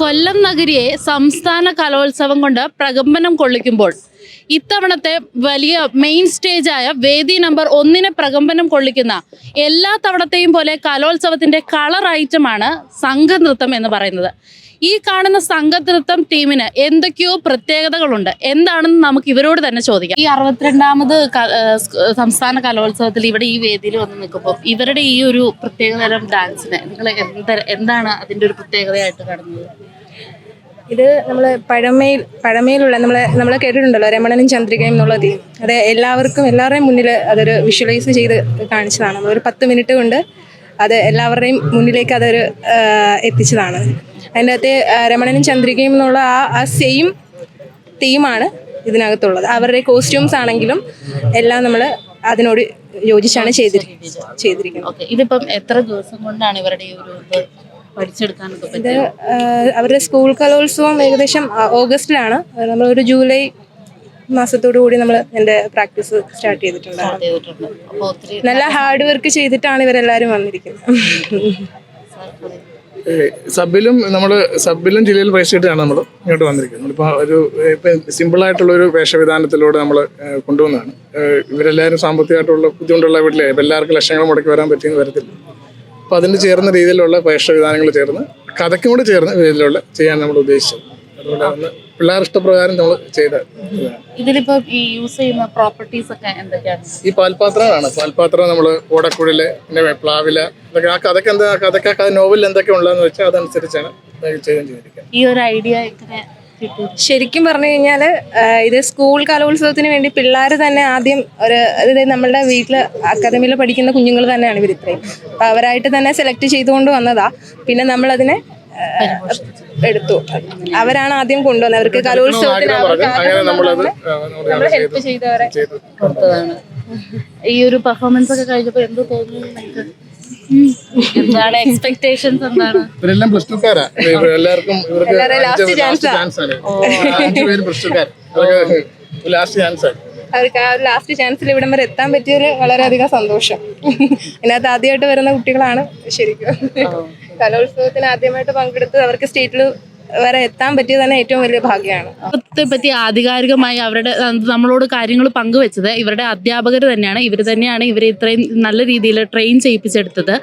കൊല്ലം നഗരിയെ സംസ്ഥാന കലോത്സവം കൊണ്ട് പ്രകമ്പനം കൊള്ളിക്കുമ്പോൾ ഇത്തവണത്തെ വലിയ മെയിൻ സ്റ്റേജായ വേദി നമ്പർ ഒന്നിനെ പ്രകമ്പനം കൊള്ളിക്കുന്ന എല്ലാ തവണത്തെയും പോലെ കലോത്സവത്തിന്റെ കളർ ഐറ്റമാണ് സംഘനൃത്തം എന്ന് പറയുന്നത്. ഈ കാണുന്ന സംഘനൃത്തം ടീമിന് എന്തൊക്കെയോ പ്രത്യേകതകളുണ്ട്. എന്താണെന്ന് നമുക്ക് ഇവരോട് തന്നെ ചോദിക്കാം. ഈ അറുപത്തിരണ്ടാമത് സംസ്ഥാന കലോത്സവത്തിൽ ഇവിടെ ഈ വേദിയിൽ വന്ന് നിൽക്കുമ്പോൾ ഇവരുടെ ഈ ഒരു പ്രത്യേകതരം ഡാൻസിന് നിങ്ങൾ എന്ത എന്താണ് അതിന്റെ ഒരു പ്രത്യേകതയായിട്ട് കാണുന്നത്? ഇത് നമ്മൾ പഴമയിൽ പഴമയിലുള്ള നമ്മൾ നമ്മൾ കേട്ടിട്ടുണ്ടല്ലോ രമണനും ചന്ദ്രികയും എന്നുള്ള തീം അത് എല്ലാവർക്കും എല്ലാവരുടെയും മുന്നിൽ അതൊരു വിഷ്വലൈസ് ചെയ്ത് കാണിച്ചതാണ്. നമ്മളൊരു പത്ത് മിനിറ്റ് കൊണ്ട് അത് എല്ലാവരുടെയും മുന്നിലേക്ക് അതൊരു എത്തിച്ചതാണ്. അതിന്റെ അകത്ത് രമണനും ചന്ദ്രികയും എന്നുള്ള ആ ആ സെയിം തീമാണ് ഇതിനകത്തുള്ളത്. അവരുടെ കോസ്റ്റ്യൂംസ് ആണെങ്കിലും എല്ലാം നമ്മൾ അതിനോട് യോജിച്ചാണ് ചെയ്തിരിക്കുന്നത്. ചെയ്തിരിക്കുന്നത് ഇതിപ്പം എത്ര ദിവസം കൊണ്ടാണ് ഇവരുടെ ഒരു പഠിച്ചെടുക്കാനൊക്കെ ഇത് അവരുടെ സ്കൂൾ കലോത്സവം ഏകദേശം ആ, ഓഗസ്റ്റിലാണ്. നമ്മൾ ഒരു ജൂലൈ മാസത്തോടു കൂടി നമ്മൾ എന്റെ പ്രാക്ടീസ് സ്റ്റാർട്ട് ചെയ്തിട്ടുണ്ട്. ചെയ്തിട്ടുണ്ട്. അപ്പോൾ ഒത്തിരി നല്ല ഹാർഡ് വർക്ക് ചെയ്തിട്ടാണ് ഇവരെല്ലാവരും വന്നിരിക്കുന്നത്. ഏഹ് സബിലും നമ്മൾ സബിലും ജില്ലയിൽ പ്രവേശിച്ചിട്ടാണ് നമ്മൾ ഇങ്ങോട്ട് വന്നിരിക്കുന്നത്. ഇപ്പോൾ ഒരു സിമ്പിൾ ആയിട്ടുള്ള ഒരു വേഷവിധാനത്തിലൂടെ നമ്മൾ കൊണ്ടുവന്നതാണ്. ഏഹ് ഇവരെല്ലാവരും സാമ്പത്തികമായിട്ടുള്ള ബുദ്ധിമുട്ടുള്ള വീട്ടിലെ ഇപ്പം എല്ലാവർക്കും ലക്ഷങ്ങൾ മുടക്കി വരാൻ പറ്റിയെന്ന് വരത്തില്ല. അപ്പോൾ അതിന് ചേർന്ന രീതിയിലുള്ള വേഷവിധാനങ്ങൾ ചേർന്ന് കഥയ്ക്കും കൂടെ ചേർന്ന രീതിയിലുള്ള ചെയ്യാൻ നമ്മൾ ഉദ്ദേശിച്ചത് അതുകൊണ്ട് അന്ന് പിള്ളേർ ഇഷ്ടപ്രകാരം നമ്മൾ ചെയ്ത. ഇതിലിപ്പോ ഈ യൂസ് ചെയ്യുന്ന പ്രോപ്പർട്ടീസ് ഒക്കെ എന്തൊക്കെയാണ്? ഈ പാൽപാത്രമാണ് പാൽപാത്രം നമ്മൾ ഓടക്കുഴൽ പിന്നെ പ്ലാവില ഇതൊക്കെ ആ കഥയ്ക്ക് എന്താ കഥയ്ക്ക് നോവലിൽ എന്തൊക്കെ ഉള്ളതെന്ന് വെച്ചാൽ അതനുസരിച്ചാണ് ചെയ്തും ചെയ്തിരിക്കുന്നത് ഈ ഒരു ഐഡിയ ഇങ്ങനെ ശരിക്കും പറഞ്ഞു കഴിഞ്ഞാൽ ഇത് സ്കൂൾ കലോത്സവത്തിന് വേണ്ടി പിള്ളേർ തന്നെ ആദ്യം ഒരു അതായത് നമ്മളുടെ വീട്ടിൽ അക്കാദമിയിൽ പഠിക്കുന്ന കുഞ്ഞുങ്ങൾ തന്നെയാണ് ഇവർ ഇത്രയും. അപ്പം അവരായിട്ട് തന്നെ സെലക്ട് ചെയ്തുകൊണ്ട് വന്നതാ. പിന്നെ നമ്മളതിനെ എടുത്തു. അവരാണ് ആദ്യം കൊണ്ടുവന്നത്. അവർക്ക് കലോത്സവത്തിന് നമ്മൾ ഹെൽപ്പ് ചെയ്തവരെ ഈ ഒരു പെർഫോമൻസ് ഒക്കെ കഴിഞ്ഞപ്പോ എന്ത് തോന്നുന്നു. എന്താണ് എക്സ്പെക്ടേഷൻസ് എന്താണ്? ഇവരെല്ലാം പ്ലസ് ടുക്കാരാ എല്ലാവർക്കും ഇവർക്ക് ലാസ്റ്റ് ചാൻസ് ആണ്. അഞ്ചു പേര് പ്ലസ് ടുക്കാർ ലാസ്റ്റ് ചാൻസ് ആണ് അവർക്ക് ആ ഒരു ലാസ്റ്റ് ചാൻസിൽ ഇവിടം വരെ എത്താൻ പറ്റിയതിൽ വളരെയധികം സന്തോഷം. ഇതിനകത്ത് ആദ്യമായിട്ട് വരുന്ന കുട്ടികളാണ് ശരിക്കും. കലോത്സവത്തിന് ആദ്യമായിട്ട് പങ്കെടുത്ത് അവർക്ക് സ്റ്റേറ്റിൽ വരെ എത്താൻ പറ്റിയത് തന്നെ ഏറ്റവും വലിയ ഭാഗ്യമാണ്. പറ്റി ആധികാരികമായി അവരുടെ നമ്മളോട് കാര്യങ്ങൾ പങ്കുവെച്ചത് ഇവരുടെ അധ്യാപകർ തന്നെയാണ്. ഇവർ തന്നെയാണ് ഇവരെ ഇത്രയും നല്ല രീതിയിൽ ട്രെയിൻ ചെയ്യിപ്പിച്ചെടുത്തത്.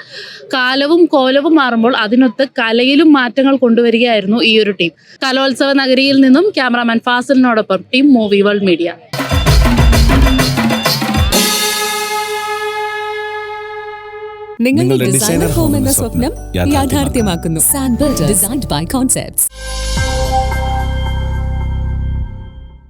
കാലവും കോലവും മാറുമ്പോൾ അതിനൊത്ത് കലയിലും മാറ്റങ്ങൾ കൊണ്ടുവരികയായിരുന്നു ഈ ഒരു ടീം കലോത്സവ നഗരിയിൽ നിന്നും ക്യാമറാമാൻ ഫാസിലിനോടൊപ്പം ടീം മൂവി വേൾഡ് മീഡിയ നിങ്ങളുടെ ഡിസൈനർ ഹോം എന്ന സ്വപ്നം യാഥാർത്ഥ്യമാക്കുന്നു. സാൻബർട്ട് ഡിസൈൻഡ് ബൈ കോൺസെപ്റ്റ്സ്